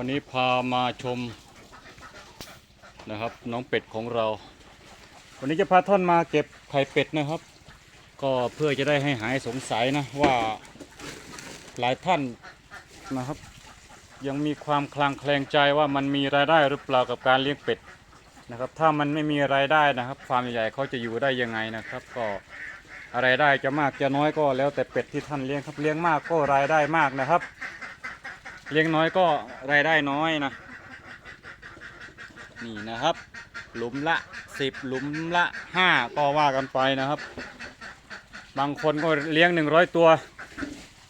วันนี้พามาชมนะครับ น้องเป็ดของเรา วันนี้จะพาท่านมาเก็บไข่เป็ดนะครับ ก็เพื่อจะได้ให้หายสงสัยนะว่าหลายท่านนะครับ ยังมีความคลางแคลงใจว่ามันมีรายได้หรือเปล่ากับการเลี้ยงเป็ดนะครับ ถ้ามันไม่มีรายได้นะครับฟาร์มใหญ่เขาจะอยู่ได้ยังไงนะครับ ก็อะไรได้จะมากจะน้อยก็แล้วแต่เป็ดที่ท่านเลี้ยงครับเลี้ยงมากก็รายได้มากนะครับ เลี้ยงน้อยก็รายได้น้อยนะ นี่นะครับ หลุมละ10หลุมละ5ก็ว่ากันไปนะครับ บางคนก็เลี้ยง100ตัว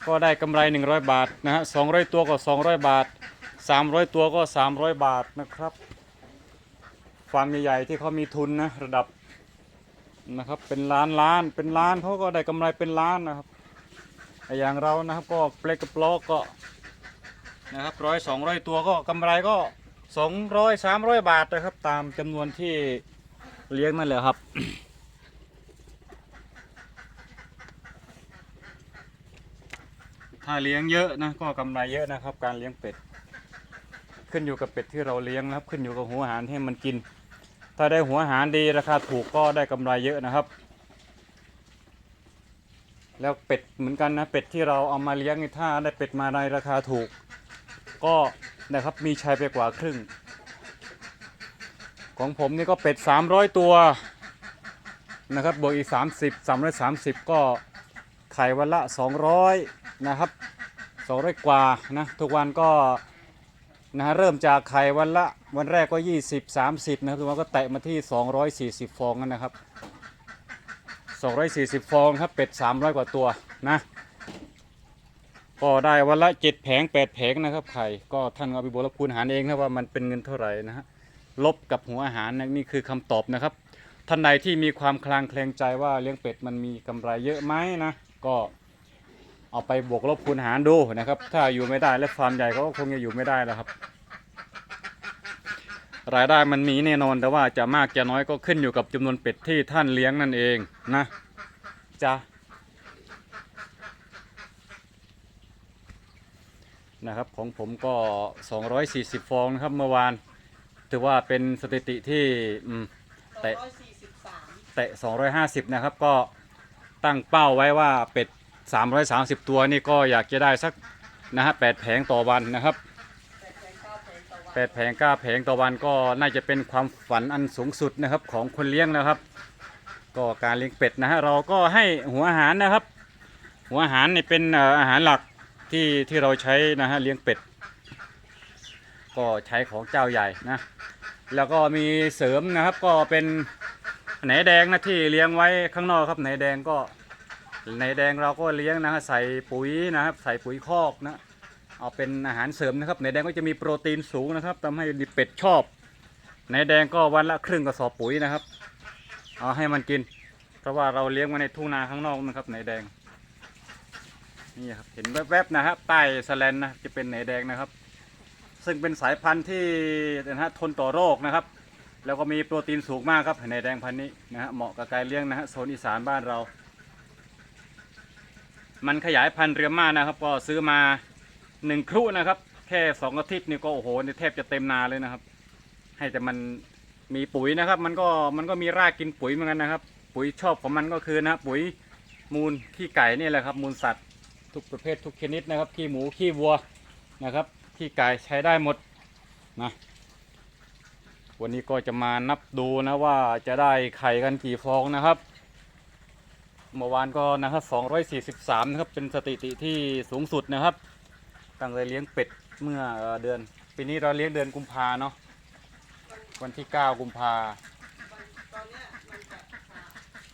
ก็ได้กำไร100บาทนะฮะ200ตัวก็200บาท300ตัวก็300บาทนะครับฟาร์มใหญ่ๆที่เขามีทุนนะระดับนะครับเป็นล้านล้านเป็นล้านเขาก็ได้กำไรเป็นล้านนะครับอย่างเรานะครับก็เปลกกระปลอกก็ นะครับร้อยสองร้อยตัวก็กำไรก็สองร้อยสามร้อยบาทนะครับ ตามจำนวนที่เลี้ยงนั่นแหละครับถ้าเลี้ยงเยอะนะก็กำไรเยอะนะครับ การเลี้ยงเป็ด ขึ้นอยู่กับเป็ดที่เราเลี้ยงนะครับ ขึ้นอยู่กับหัวอาหารที่มันกิน ถ้าได้หัวอาหารดีราคาถูกก็ได้กำไรเยอะนะครับ แล้วเป็ดเหมือนกันนะเป็ดที่เราเอามาเลี้ยงถ้าได้เป็ดมาในราคาถูก ก็นะครับมีชัยไปกว่าครึ่ง ของผมนี่ก็เป็ด 300 ตัวนะครับบวกอีก 30 330 ก็ไข่วันละ 200 นะครับ 200 กว่านะทุกวันก็นะฮะเริ่มจากไข่วันละวันแรกก็ 20 30 นะครับทุกวันก็แตะมาที่ 240 ฟองนั่นนะครับ 240 ฟองครับเป็ด 300 กว่าตัวนะ ก็ได้วันละเจ็ดแผงแปดแผงนะครับไข่ก็ท่านเอาไปบวกลบคูณหารเองนะว่ามันเป็นเงินเท่าไหร่นะฮะลบกับหัวอาหารนะนี่คือคำตอบนะครับ ท่านใดที่มีความคลางแคลงใจว่าเลี้ยงเป็ดมันมีกำไรเยอะไหมนะก็เอาไปบวกลบคูณหารดูนะครับ ถ้าอยู่ไม่ได้และฟาร์มใหญ่เขาก็คงจะอยู่ไม่ได้แล้วครับ รายได้มันมีแน่นอนแต่ว่าจะมากจะน้อยก็ขึ้นอยู่กับจำนวนเป็ดที่ท่านเลี้ยงนั่นเองนะจ้ะ นะครับของผมก็ 240 ฟองนะครับเมื่อวาน ถือว่าเป็นสถิติที่อืมสองร้อยสี่สิบสามเตะ 250 นะครับ ก็ตั้งเป้าไว้ว่าเป็ด 330 ตัวนี่ก็อยากจะได้สักนะฮะ8แผงต่อวันนะครับแปดแผงเก้าแผงต่อวัน8แผง9แผงต่อวันก็น่าจะเป็นความฝันอันสูงสุดนะครับของคนเลี้ยงนะครับ ก็การเลี้ยงเป็ดนะฮะเราก็ให้หัวอาหารนะครับ หัวอาหารนี่เป็นเอ่ออาหารหลัก ที่ที่เราใช้นะฮะเลี้ยงเป็ด ก็ใช้ของเจ้าใหญ่นะ แล้วก็มีเสริมนะครับก็เป็นไหนแดงนะที่เลี้ยงไว้ข้างนอกครับไหนแดงก็ไหนแดงเราก็เลี้ยงนะฮะใส่ปุ๋ยนะครับ ใส่ปุ๋ยคอกนะเอาเป็นอาหารเสริมนะครับไหนแดงก็จะมีโปรตีนสูงนะครับทำให้เป็ดชอบไหนแดงก็วันละครึ่งกระสอบปุ๋ยนะครับเอาให้มันกิน เพราะว่าเราเลี้ยงไว้ในทุ่งนาข้างนอกนะครับไหนแดง นี่ครับเห็นแวบๆนะครับใต้สแลนนะจะเป็นไหนแดงนะครับ ซึ่งเป็นสายพันธุ์ที่นะฮะทนต่อโรคนะครับ แล้วก็มีโปรตีนสูงมากครับไหนแดงพันธุ์นี้นะฮะเหมาะกับการเลี้ยงนะฮะโซนอีสานบ้านเรา มันขยายพันธุ์เรือมานะครับ ก็ซื้อมาหนึ่งครุนะครับ แค่สองอาทิตย์นี่ก็โอ้โหนี่แทบจะเต็มนาเลยนะครับ ให้แต่มันมีปุ๋ยนะครับ มันก็มันก็มีรากกินปุ๋ยเหมือนกันนะครับ ปุ๋ยชอบของมันก็คือนะปุ๋ยมูลขี้ไก่นี่แหละครับ มูลสัตว์ ทุกประเภททุกชนิดนะครับขี้หมูขี้วัวนะครับขี้ไก่ใช้ได้หมดนะวันนี้ก็จะมานับดูนะว่าจะได้ไข่กันกี่ฟองนะครับเมื่อวานก็นะครับ243นะครับเป็นสถิติที่สูงสุดนะครับตั้งแต่เลี้ยงเป็ดเมื่อเดือนปีนี้เราเลี้ยงเดือนกุมภาเนาะวันที่ 9 กุมภาตอนนี้มันจะขาด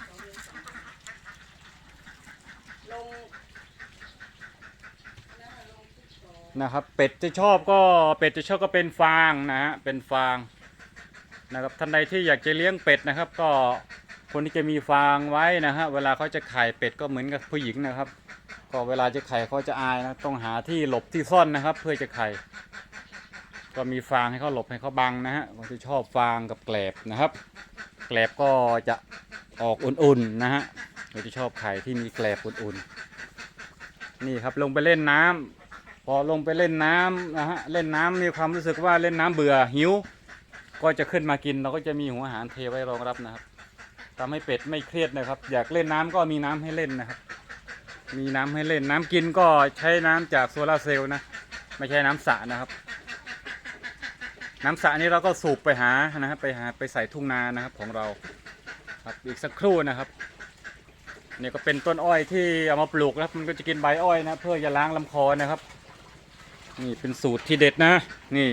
สองเดือนสามเดือนลงนั่นน่ะลงที่สอง นะครับ เป็ดจะชอบก็เป็ดจะชอบก็เป็นฟางนะฮะเป็นฟางนะครับท่านใดที่อยากจะเลี้ยงเป็ดนะครับ ก็คนที่จะมีฟางไว้นะฮะเวลาเขาจะไข่เป็ดก็เหมือนกับผู้หญิงนะครับ ก็เวลาจะไข่เขาจะอายนะต้องหาที่หลบที่ซ่อนนะครับ เพื่อจะไข่ก็มีฟางให้เขาหลบให้เขาบังนะฮะเขาจะชอบฟางกับแกลบนะครับ แกลบก็จะออกอุ่นๆนะฮะเขาจะชอบไข่ที่มีแกลบอุ่นๆนี่ครับลงไปเล่นน้ พอลงไปเล่นน้ำนะฮะเล่นน้ำมีความรู้สึกว่าเล่นน้ำเบื่อหิว ก็จะขึ้นมากินเราก็จะมีหัวอาหารเทไว้รองรับนะครับทำให้เป็ดไม่เครียดนะครับ อยากเล่นน้ำก็มีน้ำให้เล่นนะครับ มีน้ำให้เล่นน้ำกินก็ใช้น้ำจากโซลาร์เซลล์นะไม่ใช่น้ำสระนะครับ น้ำสระนี้เราก็สูบไปหานะครับไปหาไปใส่ทุ่งนานะครับของเราครับอีกสักครู่นะครับนี่ก็เป็นต้นอ้อยที่เอามาปลูกนะครับมันก็จะกินใบอ้อยนะเพื่อจะล้างลำคอนะครับ นี่เป็นสูตรที่เด็ดนะ นี่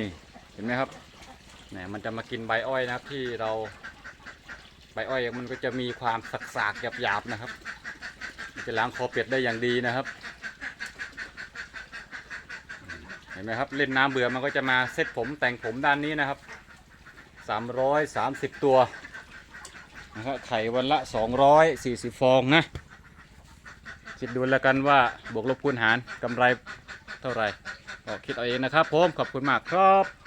เห็นไหมครับเนี่ยมันจะมากินใบอ้อยนะครับที่เราใบอ้อยมันก็จะมีความสักๆหยาบๆนะครับจะล้างคอเป็ดได้อย่างดีนะครับ เห็นไหมครับเล่นน้ำเบื่อมันก็จะมาเซ็ตผมแต่งผมด้านนี้นะครับ 330 ตัวนะครับไข่วันละ 240 ฟองนะคิดดูแล้วกันว่าบวกลบคูณหารกำไรเท่าไหร่ ก็คิดเอาเองนะครับผมขอบคุณมากครับ